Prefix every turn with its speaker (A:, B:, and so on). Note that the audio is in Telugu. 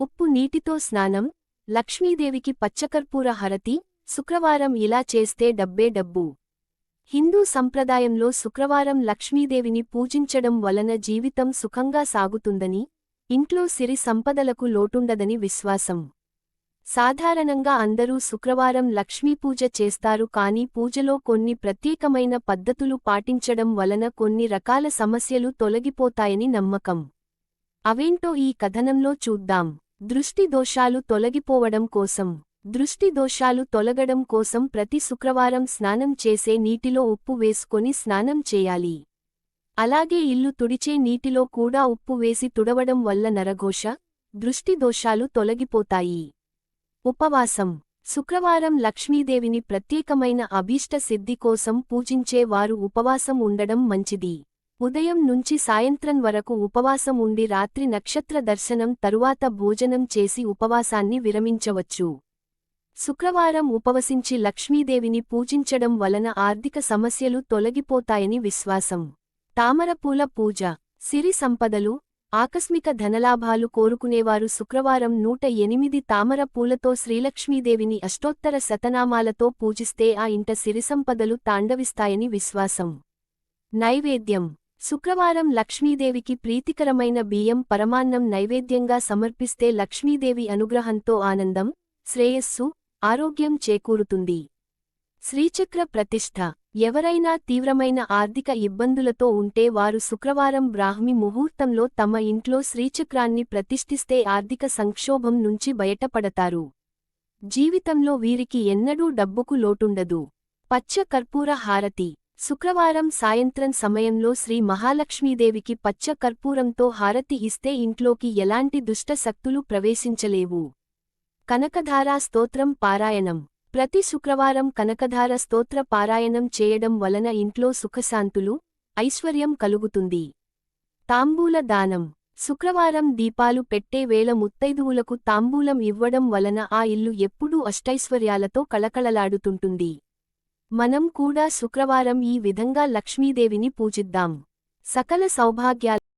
A: ఉప్పు నీటితో స్నానం లక్ష్మీదేవికి పచ్చకర్పూర హరతి శుక్రవారం ఇలా చేస్తే డబ్బే డబ్బు. హిందూ సంప్రదాయంలో శుక్రవారం లక్ష్మీదేవిని పూజించడం వలన జీవితం సుఖంగా సాగుతుందని ఇంట్లో సిరి సంపదలకు లోటుండదని విశ్వాసం. సాధారణంగా అందరూ శుక్రవారం లక్ష్మీపూజ చేస్తారు కానీ పూజలో కొన్ని ప్రత్యేకమైన పద్ధతులు పాటించడం వలన కొన్ని రకాల సమస్యలు తొలగిపోతాయని నమ్మకం. అవేంటో ఈ కథనంలో చూద్దాం. దృష్టి దోషాలు తొలగిపోవడం కోసం దృష్టి దోషాలు తొలగడం కోసం ప్రతి శుక్రవారం స్నానం చేసే నీటిలో ఉప్పు వేసుకొని స్నానం చేయాలి. అలాగే ఇల్లు తుడిచే నీటిలో కూడా ఉప్పు వేసి తుడవడం వల్ల నరఘోష దృష్టి దోషాలు తొలగిపోతాయి. ఉపవాసం. శుక్రవారం లక్ష్మీదేవిని ప్రత్యేకమైన అభీష్ట సిద్ధి కోసం పూజించే వారు ఉపవాసం ఉండడం మంచిది. ఉదయం నుంచి సాయంత్రం వరకు ఉపవాసం ఉండి రాత్రి నక్షత్ర దర్శనం తరువాత భోజనం చేసి ఉపవాసాన్ని విరమించవచ్చు. శుక్రవారం ఉపవసించి లక్ష్మీదేవిని పూజించడం వలన ఆర్థిక సమస్యలు తొలగిపోతాయని విశ్వాసం. తామరపూల పూజ సిరి సంపదలు ఆకస్మిక ధనలాభాలు కోరుకునేవారు శుక్రవారం నూట ఎనిమిది తామర పూలతో శ్రీలక్ష్మీదేవిని అష్టోత్తర శతనామాలతో పూజిస్తే ఆ ఇంట సిరిసంపదలు తాండవిస్తాయని విశ్వాసం. నైవేద్యం. శుక్రవారం లక్ష్మీదేవికి ప్రీతికరమైన బియ్యం పరమాన్నం నైవేద్యంగా సమర్పిస్తే లక్ష్మీదేవి అనుగ్రహంతో ఆనందం శ్రేయస్సు ఆరోగ్యం చేకూరుతుంది. శ్రీచక్ర ప్రతిష్ఠ. ఎవరైనా తీవ్రమైన ఆర్థిక ఇబ్బందులతో ఉంటే వారు శుక్రవారం బ్రాహ్మి ముహూర్తంలో తమ ఇంట్లో శ్రీచక్రాన్ని ప్రతిష్ఠిస్తే ఆర్థిక సంక్షోభం నుంచి బయటపడతారు. జీవితంలో వీరికి ఎన్నడూ డబ్బుకు లోటుండదు. పచ్చ కర్పూర హారతి. శుక్రవారం సాయంత్రం సమయంలో శ్రీ మహాలక్ష్మీదేవికి పచ్చ కర్పూరంతో హారతి ఇస్తే ఇంట్లోకి ఎలాంటి దుష్ట శక్తులు ప్రవేశించలేవు. కనకధారా స్తోత్రం పారాయణం. ప్రతి శుక్రవారం కనకధార స్తోత్ర పారాయణం చేయడం వలన ఇంట్లో సుఖశాంతులు ఐశ్వర్యం కలుగుతుంది. తాంబూల దానం. శుక్రవారం దీపాలు పెట్టే వేళ ముత్తైదువులకు తాంబూలం ఇవ్వడం వలన ఆ ఇల్లు ఎప్పుడూ అష్టైశ్వర్యాలతో కళకళలాడుతుంటుంది. మనం కూడా శుక్రవారం ఈ విధంగా లక్ష్మీదేవిని పూజిద్దాం. సకల సౌభాగ్యాల.